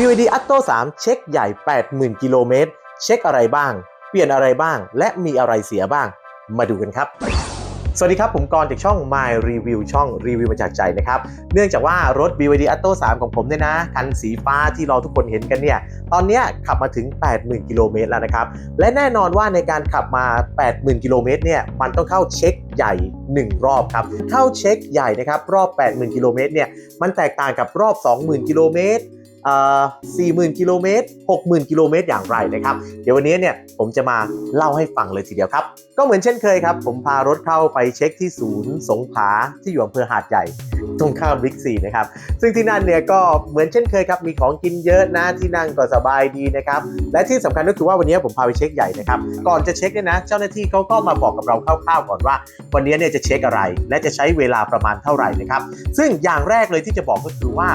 BYD Atto 3 เช็คใหญ่ 80,000 กิโลเมตร เช็คอะไรบ้าง เปลี่ยนอะไรบ้าง และมีอะไรเสียบ้าง มาดูกันครับสวัสดีครับ ผมกรจากช่อง My Review ช่องรีวิวมาจากใจนะครับ เนื่องจากว่ารถ BYD Atto 3 ของผมเนี่ยนะ คันสีฟ้าที่เราทุกคนเห็นกันเนี่ย ตอนนี้ขับมาถึง 80,000 กิโลเมตรแล้วนะครับ และแน่นอนว่าในการขับมา 80,000 กิโลเมตรเนี่ย มันต้องเข้าเช็คใหญ่ 1 รอบครับ เข้าเช็คใหญ่นะครับ รอบ 80,000 กิโลเมตรเนี่ย มันแตกต่างกับรอบ 20,000 กิโลเมตร 40,000 กิโลเมตร 60,000 กิโลเมตรอย่างไรนะครับ เดี๋ยววันนี้เนี่ยผมจะมาเล่าให้ฟังเลยทีเดียวครับ ก็เหมือนเช่นเคยครับ ผมพารถเข้าไปเช็คที่ศูนย์สงขลาที่อยู่อำเภอหาดใหญ่ ตรงข้ามบิ๊กซีนะครับ ซึ่งที่นั่นเนี่ยก็เหมือนเช่นเคยครับ มีของกินเยอะนะที่นั่งก็สบายดีนะครับ และที่สำคัญก็คือว่าวันนี้ผมพาไปเช็คใหญ่นะครับ ก่อนจะเช็คเนี่ยนะ เจ้าหน้าที่เขาก็มาบอกกับเราคร่าวๆก่อนว่า วันนี้เนี่ยจะเช็คอะไร และจะใช้เวลาประมาณเท่าไหร่นะครับ ซึ่งอย่างแรกเลยที่จะบอกก็คือว่า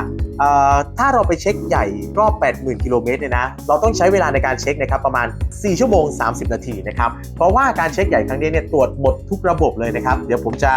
ถ้าเราไปเช็คใหญ่รอบ 80,000 กิโลเมตรเนี่ยนะ เราต้องใช้เวลาในการเช็คนะครับประมาณ 4 ชั่วโมง 30 นาทีนะครับ เพราะว่าการเช็คใหญ่ครั้งนี้เนี่ยตรวจหมดทุกระบบเลยนะครับ เดี๋ยวผมจะ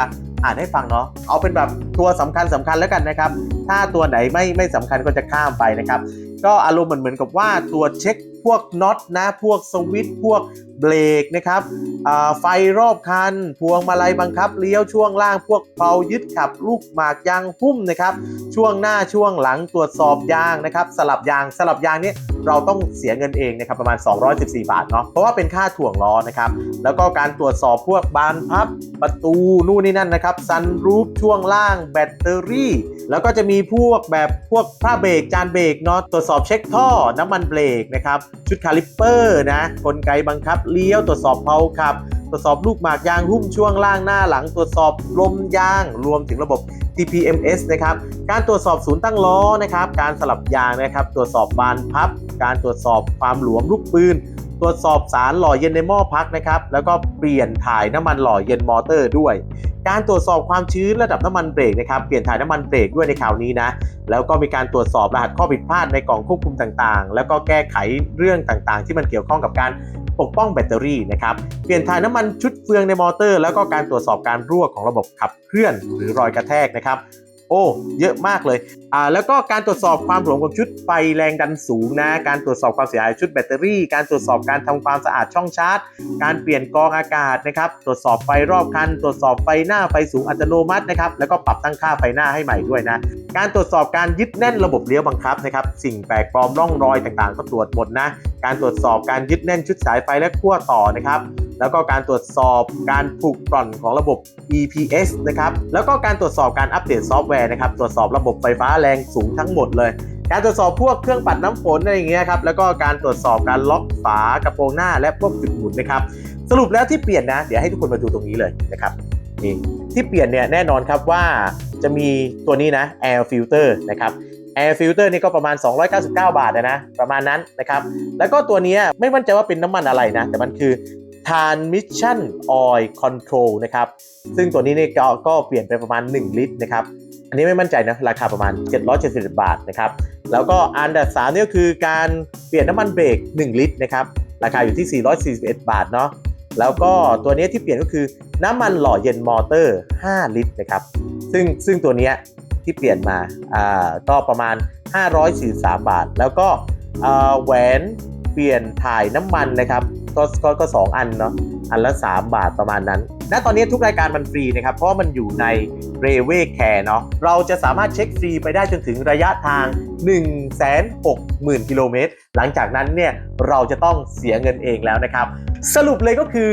อ่านให้ฟังเนาะเอาเป็นแบบตัวสำคัญสำคัญแล้วกันนะครับ ถ้าตัวไหนไม่ไม่สำคัญก็จะข้ามไปนะครับ ก็อารมณ์เหมือนเหมือนกับว่าตัวเช็คพวกน็อตนะ พวกสวิตช์พวกเบรกนะครับอ่าไฟรอบคัน พวงมาลัยบังคับเลี้ยวช่วงล่างพวกเพลายึดขับลูกหมากยางหุ้มนะครับ ช่วงหน้าช่วงหลังตรวจสอบยางนะครับ สลับยางสลับยางนี่เราต้องเสียเงินเองนะครับประมาณ 214 บาทเนาะเพราะว่าเป็นค่าถ่วงล้อนะครับ แล้วก็การตรวจสอบพวกบานพับประตูนู่นนี่นั่นนะครับซันรูฟช่วงล่างแบตเตอรี่ แล้วก็จะมีพวกแบบพวกผ้าเบรกจานเบรกเนาะตรวจสอบเช็คท่อน้ำมันเบรกนะครับชุดคาลิปเปอร์นะกลไกบังคับเลี้ยวตรวจสอบเพลาขับ ตรวจสอบลูกหมากยางหุ้มช่วงล่างหน้าหลัง ตรวจสอบลมยาง รวมถึงระบบ TPMS นะครับการตรวจสอบศูนย์ตั้งล้อนะครับการสลับยางนะครับตรวจสอบบานพับ การตรวจสอบความหลวมลูกปืน ตรวจสอบสารหล่อเย็นในหม้อพักนะครับ แล้วก็เปลี่ยนถ่ายน้ำมันหล่อเย็นมอเตอร์ด้วย การตรวจสอบความชื้นระดับน้ำมันเบรกนะครับ เปลี่ยนถ่ายน้ำมันเบรกด้วยในคราวนี้นะ แล้วก็มีการตรวจสอบรหัสข้อผิดพลาดในกล่องควบคุมต่างๆ แล้วก็แก้ไขเรื่องต่างๆ ที่มันเกี่ยวข้องกับการปกป้องแบตเตอรี่นะครับ เปลี่ยนถ่ายน้ำมันชุดเฟืองในมอเตอร์ แล้วก็การตรวจสอบการรั่วของระบบขับเคลื่อนหรือรอยกระแทกนะครับ โอ้เยอะมากเลยอ่าแล้วก็การตรวจสอบความหลวมของชุดไฟแรงดันสูงนะการตรวจสอบความเสียหายชุดแบตเตอรี่ การตรวจสอบการทำความสะอาดช่องชาร์จ การเปลี่ยนกองอากาศนะครับตรวจสอบไฟรอบคัน ตรวจสอบไฟหน้าไฟสูงอัตโนมัตินะครับแล้วก็ปรับตั้งค่าไฟหน้าให้ใหม่ด้วยนะการตรวจสอบการยึดแน่นระบบเลี้ยวบังคับนะครับสิ่งแปลกปลอมร่องรอยต่างๆ ก็ตรวจหมดนะการตรวจสอบการยึดแน่นชุดสายไฟและขั้วต่อนะครับ แล้วก็การตรวจสอบการผูกกร่อนของระบบ EPS นะครับ แล้วก็การตรวจสอบการอัปเดตซอฟต์แวร์นะครับ ตรวจสอบระบบไฟฟ้าแรงสูงทั้งหมดเลย การตรวจสอบพวกเครื่องปัดน้ำฝนอะไรอย่างเงี้ยครับ แล้วก็การตรวจสอบการล็อกฝากระโปรงหน้าและพวกจุดหมุนนะครับ สรุปแล้วที่เปลี่ยนนะ เดี๋ยวให้ทุกคนมาดูตรงนี้เลยนะครับนี่ที่เปลี่ยนเนี่ยแน่นอนครับว่าจะมีตัวนี้นะ air filter นะครับ air filter นี่ก็ประมาณ 299 บาทนะนะ ประมาณนั้นนะครับ แล้วก็ตัวนี้ไม่มั่นใจว่าเป็นน้ำมันอะไรนะ แต่มันคือ transmission oil control นะครับ ซึ่งตัวนี้เนี่ยก็ก็เปลี่ยนไปประมาณ 1 ลิตรนะครับ อันนี้ไม่มั่นใจนะ ราคาประมาณ 770 บาทนะครับ แล้วก็อันดับ3เนี่ยก็คือการเปลี่ยนน้ำมันเบรก 1 ลิตรนะครับ ราคาอยู่ที่ 441 บาทเนาะ แล้วก็ตัวนี้ที่เปลี่ยนก็คือน้ำมันหล่อเย็นมอเตอร์ 5 ลิตรนะครับ ซึ่งซึ่งตัวนี้ที่เปลี่ยนมา อ่า ก็ประมาณ 543 บาท แล้วก็แหวนเปลี่ยนถ่ายน้ำมันนะครับ ก็ก็ก็สองอันเนาะอันละ 3 บาทประมาณนั้น ณ ตอนนี้ทุกรายการมันฟรีนะครับ เพราะมันอยู่ในเรเวแคร์เนาะ เราจะสามารถเช็คฟรีไปได้จนถึงระยะทาง 1 6 0 0 0 0 กิโลเมตร หลังจากนั้นเนี่ยเราจะต้องเสียเงินเองแล้วนะครับ สรุปเลยก็คือ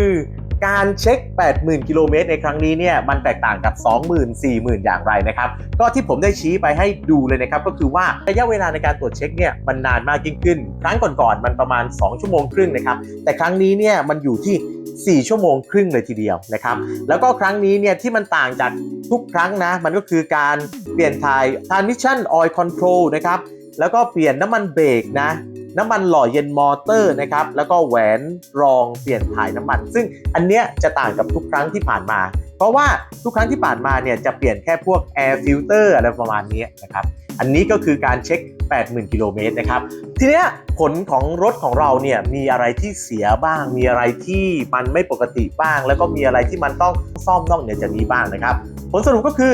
การเช็ค 80,000 กิโลเมตรในครั้งนี้เนี่ยมันแตกต่างกับ 20,000 40,000 อย่างไรนะครับ ก็ที่ผมได้ชี้ไปให้ดูเลยนะครับ ก็คือว่าระยะเวลาในการตรวจเช็คเนี่ยมันนานมากยิ่งขึ้น ครั้งก่อนๆมันประมาณ 2 ชั่วโมงครึ่งนะครับ แต่ครั้งนี้เนี่ยมันอยู่ที่ 4 ชั่วโมงครึ่งเลยทีเดียวนะครับ แล้วก็ครั้งนี้เนี่ยที่มันต่างจากทุกครั้งนะ มันก็คือการเปลี่ยนถ่าย transmission oil control นะครับ แล้วก็เปลี่ยนน้ำมันเบรกนะ น้ำมันหล่อเย็นมอเตอร์นะครับแล้วก็แหวนรองเปลี่ยนถ่ายน้ำมัน ซึ่งอันเนี้ยจะต่างกับทุกครั้งที่ผ่านมา เพราะว่าทุกครั้งที่ผ่านมาเนี่ยจะเปลี่ยนแค่พวก air filter อะไรประมาณนี้นะครับอันนี้ก็คือการเช็ค 80,000 กิโลเมตรนะครับ ทีเนี้ยผลของรถของเราเนี่ยมีอะไรที่เสียบ้าง มีอะไรที่มันไม่ปกติบ้าง แล้วก็มีอะไรที่มันต้องซ่อมนอกเหนือจากนี้บ้างนะครับ ผลสรุปก็คือ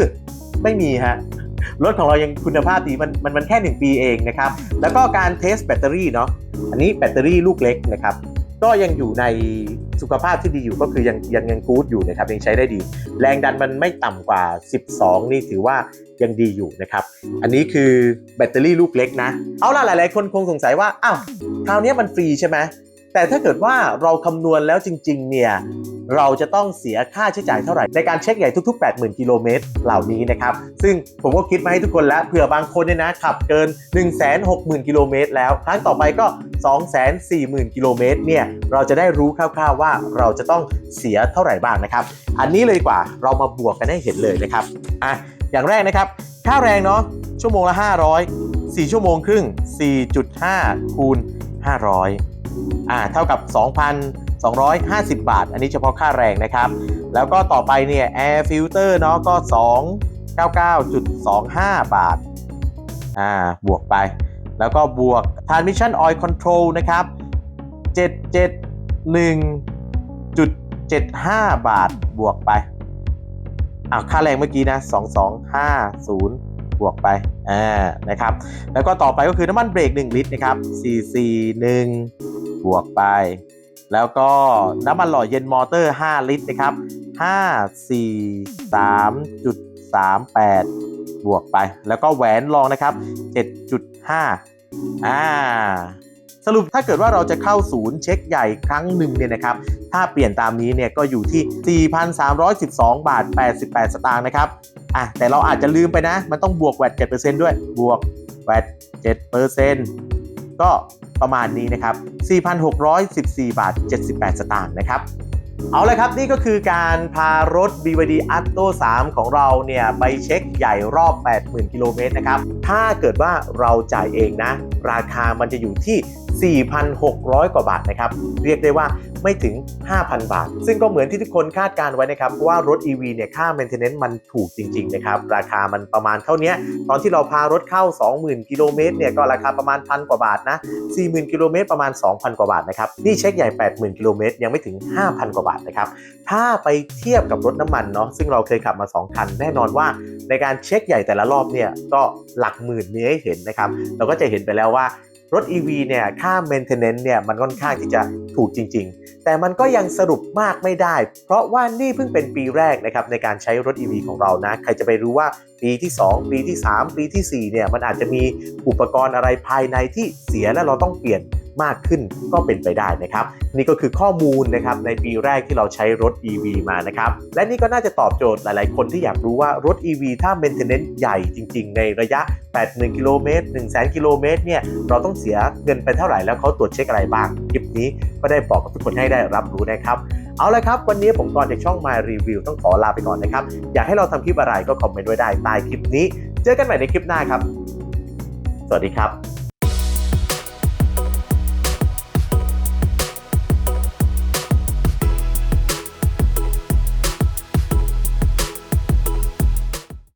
ไม่มีฮะ รถของเรายังคุณภาพดีมันมันมันแค่ 1 ปีเองนะครับ แล้วก็การเทสแบตเตอรี่เนาะอันนี้แบตเตอรี่ลูกเล็กนะครับก็ยังอยู่ในสุขภาพที่ดีอยู่ก็คือยังยังยังกู๊ดอยู่นะครับยังใช้ได้ดี แรงดันมันไม่ต่ำกว่า 12 นี่ถือว่ายังดีอยู่นะครับ อันนี้คือแบตเตอรี่ลูกเล็กนะ เอาล่ะหลาย ๆ คนคงสงสัยว่าอ้าวคราวนี้มันฟรีใช่ไหม แต่ถ้าเกิดว่าเราคำนวณแล้วจริง ๆ เนี่ย เราจะต้องเสียค่าใช้จ่ายเท่าไหร่ ในการเช็คใหญ่ทุก ๆ 80,000 กิโลเมตรเหล่านี้นะครับ ซึ่งผมก็คิดมาให้ทุกคนแล้วเผื่อบางคนเนี่ยนะขับเกิน 160,000 กิโลเมตรแล้ว ครั้งต่อไปก็ 240,000 กิโลเมตรเนี่ย เราจะได้รู้คร่าวๆว่าเราจะต้องเสียเท่าไหร่บ้างนะครับ อันนี้เลยดีกว่าเรามาบวกกันให้เห็นเลยนะครับอะอย่างแรกนะครับ ค่าแรงเนาะชั่วโมงละ 500 4 ชั่วโมงครึ่ง 4.5 คูณ 500 อ่าเท่ากับ 2,250 บาท อันนี้เฉพาะค่าแรงนะครับ แล้วก็ต่อไปเนี่ย air filter เนาะก็ 299.25 บาทอ่าบวกไป แล้วก็บวก transmission oil control นะครับ 771.75 บาทบวกไปอ่าค่าแรงเมื่อกี้นะ 2250บวกไป อ่า นะครับ แล้วก็ต่อไปก็คือน้ำมันเบรก 1 ลิตรนะครับ441 บวกไป แล้วก็น้ำมันหล่อเย็นมอเตอร์ 5 ลิตรนะครับ 543.38 บวกไป แล้วก็แหวนรองนะครับ 7.5 อ่าสรุปถ้าเกิดว่าเราจะเข้าศูนย์เช็คใหญ่ครั้งหนึ่งเนี่ยนะครับ ถ้าเปลี่ยนตามนี้เนี่ยก็อยู่ที่ 4,312 บาท 88 สตางค์นะครับ อะแต่เราอาจจะลืมไปนะ มันต้องบวกแวด7%ด้วย บวกแวด7%ก็ ประมาณนี้นะครับ 4,614 บาท 78 สตางค์นะครับ เอาเลยครับนี่ก็คือการพารถ BYD Atto 3 ของเราเนี่ย ไปเช็คใหญ่รอบ 80,000 กิโลเมตรนะครับ ถ้าเกิดว่าเราจ่ายเองนะ ราคามันจะอยู่ที่ 4,600 กว่าบาทนะครับ เรียกได้ว่า ไม่ถึง 5,000 บาท ซึ่งก็เหมือนที่ทุกคนคาดการไว้นะครับเพราะว่ารถ EV เนี่ยค่า maintenance มันถูกจริงๆนะครับราคามันประมาณเท่านี้ตอนที่เราพารถเข้า 20,000 กิโลเมตรเนี่ยก็ราคาประมาณพันกว่าบาทนะ 40,000 กิโลเมตรประมาณ 2,000 กว่าบาทนะครับนี่เช็คใหญ่ 80,000 กิโลเมตรยังไม่ถึง 5,000 กว่าบาทนะครับถ้าไปเทียบกับรถน้ำมันเนาะซึ่งเราเคยขับมา 2 คัน แน่นอนว่าในการเช็คใหญ่แต่ละรอบเนี่ยก็หลักหมื่นนี้ให้เห็นนะครับเราก็จะเห็นไปแล้วว่า รถ EV เนี่ยค่า maintenance เนี่ยมันค่อนข้างที่จะถูกจริง ๆ แต่มันก็ยังสรุปมากไม่ได้ เพราะว่านี่เพิ่งเป็นปีแรกนะครับในการใช้รถ EV ของเรานะ ใครจะไปรู้ว่าปีที่ 2 ปีที่ 3 ปีทีสี่4เนี่ยมันอาจจะมีอุปกรณ์อะไรภายในที่เสียและเราต้องเปลี่ยน มากขึ้นก็เป็นไปได้นะครับ นี่ก็คือข้อมูลนะครับในปีแรกที่เราใช้รถ EV มานะครับและนี่ก็น่าจะตอบโจทย์หลาย ๆ คนที่อยากรู้ว่ารถ EV ถ้า maintenance ใหญ่จริง ๆ ในระยะ80,000กิโลเมตร 1 0 0 0 0 กิโลเมตรเนี่ยเราต้องเสียเงินไปเท่าไหร่แล้วเขาตรวจเช็คอะไรบ้างคลิปนี้ก็ได้บอกกับทุกคนให้ได้รับรู้นะครับเอาละครับ วันนี้ผมกรจากช่อง My Review ต้องขอลาไปก่อนนะครับ อยากให้เราทำคลิปอะไรก็คอมเมนต์ไว้ได้ใต้คลิปนี้ เจอกันใหม่ในคลิปหน้าครับ สวัสดีครับ